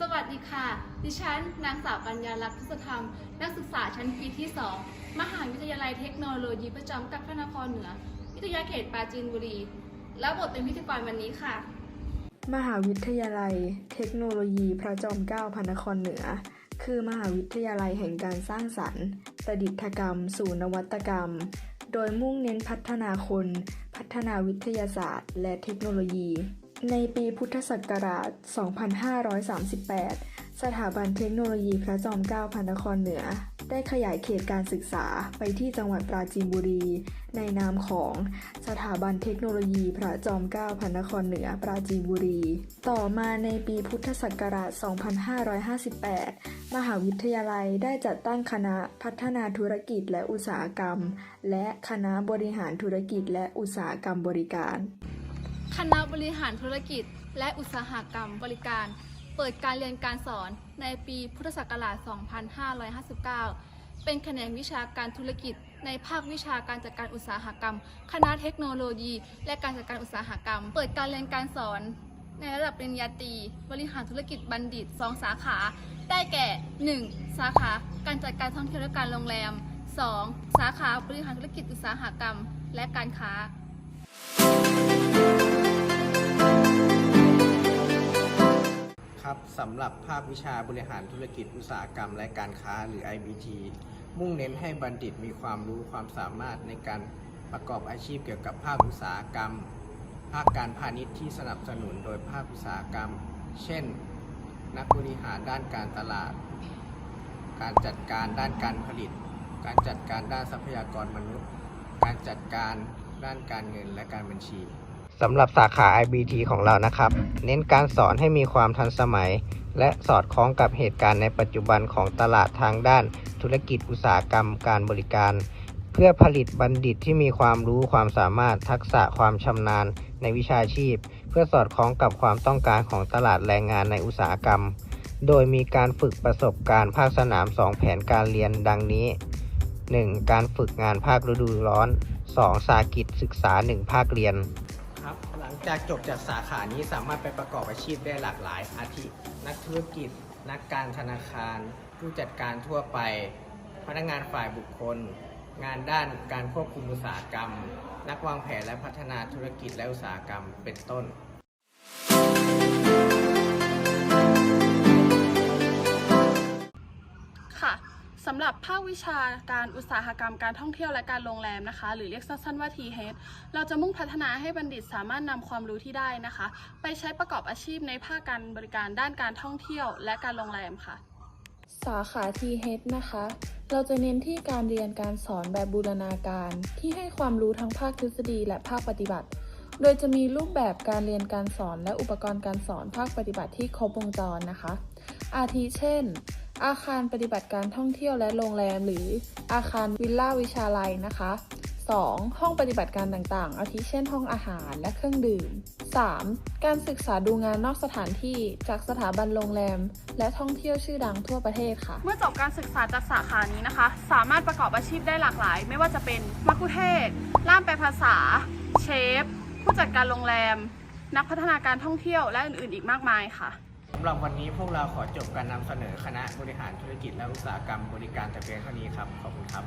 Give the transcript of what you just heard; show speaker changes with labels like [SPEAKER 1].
[SPEAKER 1] สวัสดีค่ะ ดิฉัน นางสาวกัญญาลักษณ์พุทธธรรม นักศึกษาชั้นปีที่ 2 มหาวิทยาลัยเทคโนโลยีประจำกัพระนครเหนือ วิทยาเขตปราจีนบุรี และบทเป็นพิธีกรวันนี้ค่ะ
[SPEAKER 2] มหาวิทยาลัย เทคโนโลยีพระจอมเกล้าพระนครเหนือ คือมหาวิทยาลัยแห่งการสร้างสรรค์ ประดิษฐกรรม สู่นวัตกรรม โดยมุ่งเน้นพัฒนาคน พัฒนาวิทยาศาสตร์ และเทคโนโลยี ในปีพุทธศักราช 2538 สถาบันเทคโนโลยีพระจอมเกล้าพระนครเหนือ ได้ขยายเขตการศึกษาไปที่จังหวัดปราจีนบุรี ในนามของสถาบันเทคโนโลยีพระจอมเกล้าพระนครเหนือปราจีนบุรี ต่อมาในปีพุทธศักราช 2558 มหาวิทยาลัยได้จัดตั้งคณะพัฒนาธุรกิจและอุตสาหกรรม และคณะบริหารธุรกิจและอุตสาหกรรมบริการ
[SPEAKER 1] คณะบริหารธุรกิจ และอุตสาหกรรมบริการ เปิดการเรียนการสอนในปีพุทธศักราช 2559 เป็นแขนงวิชาการธุรกิจ ในภาควิชาการจัดการอุตสาหกรรม คณะเทคโนโลยี และการจัดการอุตสาหกรรม เปิดการเรียนการสอน ในระดับปริญญาตรีบริหารธุรกิจบัณฑิต 2 สาขา ได้แก่ 1. สาขาการจัดการท่องเที่ยวและการโรงแรม 2. สาขาบริหารธุรกิจอุตสาหกรรม และการค้า
[SPEAKER 3] ครับสำหรับภาควิชาบริหารธุรกิจอุตสาหกรรมและการค้าหรือ IBT มุ่งเน้นให้บัณฑิตมีความรู้ความสามารถในการประกอบอาชีพเกี่ยวกับภาคอุตสาหกรรม ภาคการพาณิชย์ที่สนับสนุนโดยภาคอุตสาหกรรม เช่น นักบริหารด้านการตลาด การจัดการด้านการผลิต การจัดการด้านทรัพยากรมนุษย์ การจัดการ ด้านการเงินและการบัญชีสำหรับสาขา IBT ของเรานะครับ เน้นการสอนให้มีความทันสมัย และสอดคล้องกับเหตุการณ์ในปัจจุบันของตลาดทางด้าน ธุรกิจอุตสาหกรรมการบริการ เพื่อผลิตบัณฑิตที่มีความรู้ความสามารถทักษะความชำนาญในวิชาชีพ เพื่อสอดคล้องกับความต้องการของตลาดแรงงานในอุตสาหกรรม โดยมีการฝึกประสบการณ์ภาคสนาม 2 แผนการเรียนดังนี้ 1. การฝึกงานภาคฤดูร้อน 2. สากิจศึกษา 1 ภาคเรียน ครับ หลังจากจบจากสาขานี้สามารถไปประกอบอาชีพได้หลากหลาย อาทิ นักธุรกิจ นักการธนาคาร ผู้จัดการทั่วไป พนักงานฝ่ายบุคคล งานด้านการควบคุมอุตสาหกรรม นักวางแผนและพัฒนาธุรกิจและอุตสาหกรรมเป็นต้นำ
[SPEAKER 4] หรับภาควิชาการอุตสาหกรรมการท่องเที่ยวและการโรงแรมนะคะ หรือเรียกสั้นๆว่า t h เราจะมุ่งพัฒนาให้บัณฑิตสามารถนำความรู้ที่ได้นะคะ ไปใช้ประกอบอาชีพในภาคการบริการด้านการท่องเที่ยวและการโรงแรมค่ะ
[SPEAKER 2] สาขา T-H นะคะ เราจะเน้นที่การเรียนการสอนแบบบูรณาการ ที่ให้ความรู้ทั้งภาคทฤษฎีและภาคปฏิบัติ โดยจะมีรูปแบบการเรียนการสอนและอุปกรณ์การสอนภาคปฏิบัติที่ครบวงจรนะคะ อาทิเช่น อาคารปฏิบัติการท่องเที่ยวและโรงแรม หรืออาคารวิลล่าวิชาลัยนะคะ 2. ห้องปฏิบัติการต่างๆ อาทิเช่นห้องอาหารและเครื่องดื่ม 3. การศึกษาดูงานนอกสถานที่จากสถาบันโรงแรม และท่องเที่ยวชื่อดังทั่วประเทศค่ะ
[SPEAKER 4] เมื่อจบการศึกษาจากสาขานี้นะคะ สามารถประกอบอาชีพได้หลากหลาย ไม่ว่าจะเป็นมัคคุเทศก์ล่ามแปลภาษา เชฟ ผู้จัดการโรงแรม นักพัฒนาการท่องเที่ยวและอื่นๆ อีกมากมายค่ะ
[SPEAKER 3] สำหรับวันนี้พวกเราขอจบการนำเสนอคณะบริหารธุรกิจและอุตสาหกรรมบริการแต่เพียงเท่านี้ครับ ขอบคุณครับ